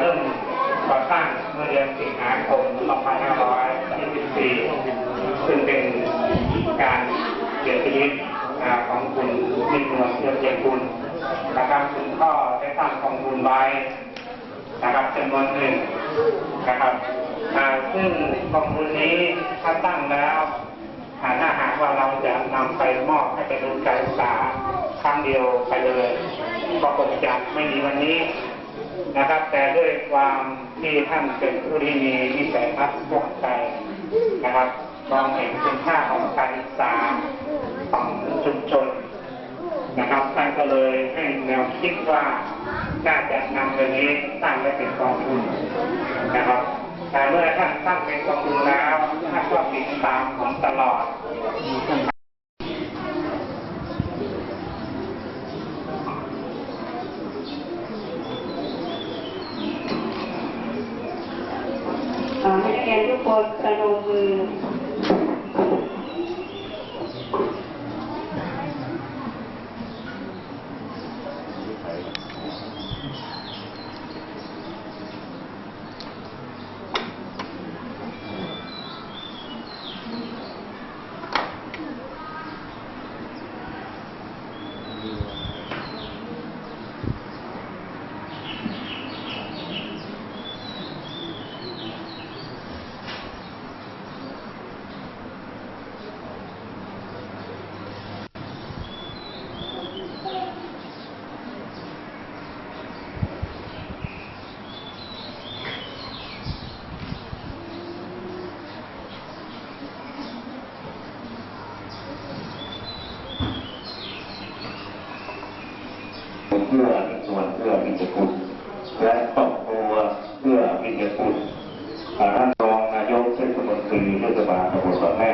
เริ่มก่อตั้างเมื่อเดือนสิงหาคม 2524 ซึ่งเป็นการเสียชีวิตอ่าของคุณมิ่งเมืองเทียมเจียคุณนะครับคุณพ่อได้ตั้างกองทุนไว้นะครับจำนวนหนึ่งนะครับซึ่งกองทุนนี้ถ้าตั้งแล้วอ่าถ้าหากว่าเราจะนำไปมอบให้เป็นทุนการศึกษาครั้งเดียวไปเลยก็คงจะไม่มีวันนี้ นะครับ แต่ด้วยความที่ท่านเป็นผู้ที่มีวิสัยทัศน์กว้างไกลนะครับมองเห็นคุณค่าของการศึกษาของชุมชนนะครับท่านก็เลยให้แนวคิดว่าน่าจะนำเรื่องนี้ตั้งไว้เป็นกองทุนนะครับแต่เมื่อท่านตั้งเป็นกองทุนแล้วท่านก็ติดตามผมตลอด ให้แกนทุกคนประนมมือ เพื่อส่ วนเพื่อมิตรคุณและครอบครัวเพื่อมิตรคุณท่านรองนายกเทศมนตรีเทศบาลตำบลบางแม่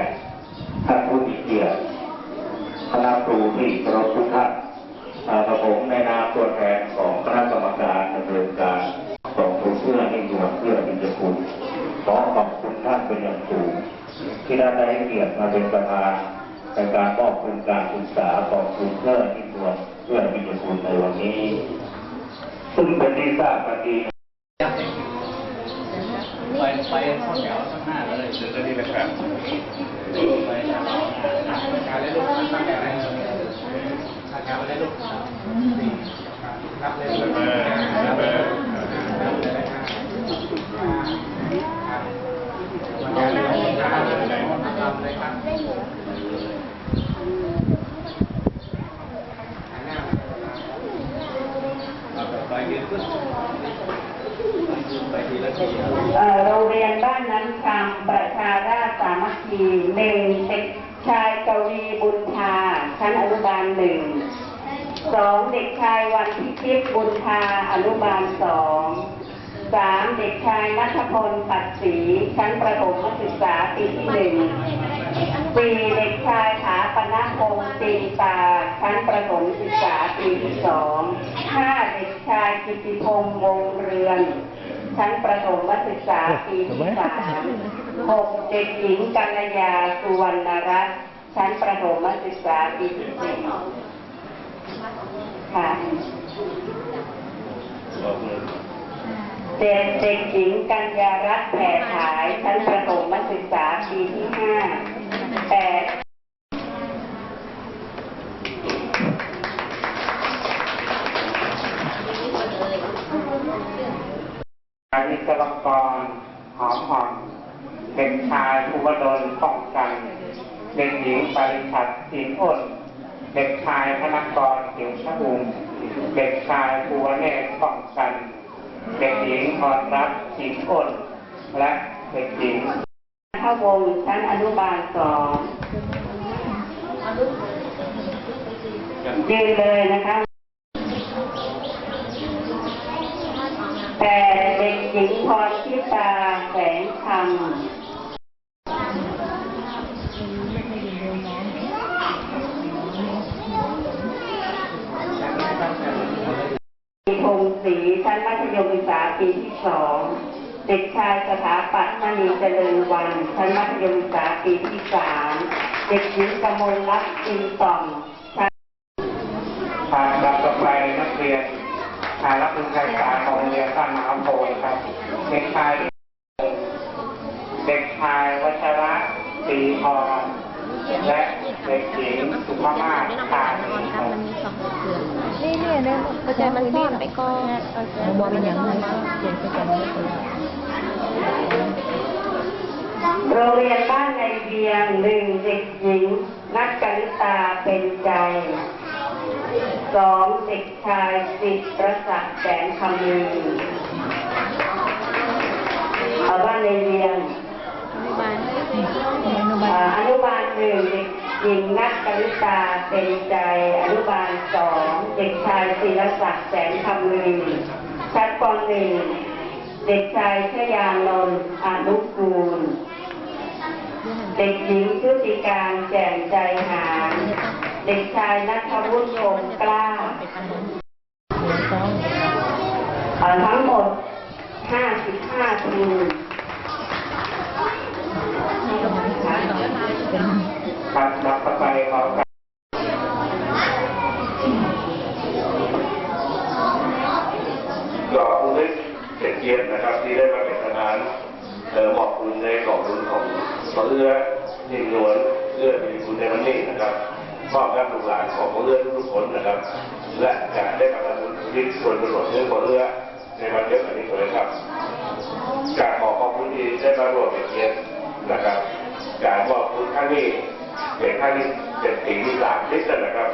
ท่านผู้มีเกียรติคณะครูที่เคารพทุกท่านอ่ากระผมในนามตัวแทนของคณะกรรมการดำเนินการของทุนเพื่อนิ่งดวงเพื่อมิตรคุณขอขอบคุณท่านเป็นอย่างสูงที่ได้ได้ให้เกียรติมาเป็นประธานในการมอบทุนการศึกษาของทุนเพื่อนิ่งดวเพื่อมิตรคุณในวันนี้ ซึ่งเป็นที่ทราบกันดีไปไปข้าวแถวข้างหน้าเลยเดี๋ยวนี้นะครับไปการเล่นลูกตั้งแต่ไหนข้าวแถวเล่นลูกรับเลยรับเลยรับเลยครับวันนี้เลยรับเลยครับไปยืนขึ้นไปทีละที เอ่อ โรงเรียนบ้านนั้นคำประชาราษฎร์สามัคคีหนึ่งเด็กชายกวีบุญทาชั้นอนุบาลหนึ่งสองเด็กชายวันพิชิตบุญทาอนุบาลสองสามเด็กชายนัทพลปัดศรีชั้นประถมศึกษาปีที่หนึ่งสี่เด็กชายถาปนพงศ์ตีตาชั้นประถมศึกษาปีที่สองห้าเด็ก ชายกิติพงษ์วงเรือนชั้นประถมศึกษาปีที่สามหกเด็กหญิงกัญญาสุวรรณรัตน์ชั้นประถมศึกษาปีที่สี่ค่ะเด็กเด็กหญิงกัญญารัตน์แผ่ฉายชั้นประถมศึกษาปีที่ห้าแปด นายวิศวกรหอมหอมเด็กชายภูวดล ป้องกัน เด็กหญิงปริชัดสีอ้น เด็กชายธนกรเขียวชอุ่มเด็กชายภูวเนศป้องกัน เด็กหญิงพรรัตน์สีอ้น และเด็กหญิงเข้าวงชั้นอนุบาลสองยืนเลยนะคะแต่เด็กหญิงพรทิตาแสงคำมีพงศรีชั้นมัธยมศึกษา ปีที่สอง เด็กชายสถาปัตย์มณีเจริญวันชั้นมัธยมศึกษาปีที่สาม เด็กหญิงกมลรัตน์อินต่อมชั้นทางรับต่อไปนักเรียนชารับทุนการศึกษาของโรงเรียนบ้านมหาโพธิ์ครับ เด็กชาย เด็กชายวัชระศรีพรและเด็กหญิงสุภามาศทา เนี่ยเข้าใจมันซ่อนไปก่อนมอเป็นอย่างไรเขียนไปกันโรงเรียนบ้านในเวียงหนึ่งเด็กหญิง นักกนิตาเป็นใจสองเด็กชายสิทธิประศักดิ์แสนคำลือเอาบ้านในเวียงอนุบาลอนุบาลอนุบาลหนึ่งเด็กหญิงนักกนิตาเป็นใจอนุบาลสอง ศิรศักดิ์แสนคำลือชั้นปหนึ่งเด็กชายชยานนท์อนุกูล เด็กหญิงชุติการแจ่มใจหาเด็กชายนัทวุฒิคงกล้าทั้งหมด 55 ทีมเป็นครับรับต่อไปขอการ ก็คุณเล็กเกียรติเกียรตินะครับ ที่ได้มาเป็นประธานเอ่อมอบคุณในกล่องทุนของพระเอื้อนิ่งนวล เอื้อมีคุณในวันนี้นะครับมอบรับลูกหลานของพระเอื้อทุกคนนะครับ และจะได้มาทำบุญอุทิศส่วนประโยชน์เระเอื้อในวันเดียวกันนี้เลยครับการขอขอบคุณที่ได้มาร่วมเป็นเกียรตินะครับ การมอบคุณครั้งนี้เป็นครั้งที่เป็นปีที่สามที่สุดนะครับ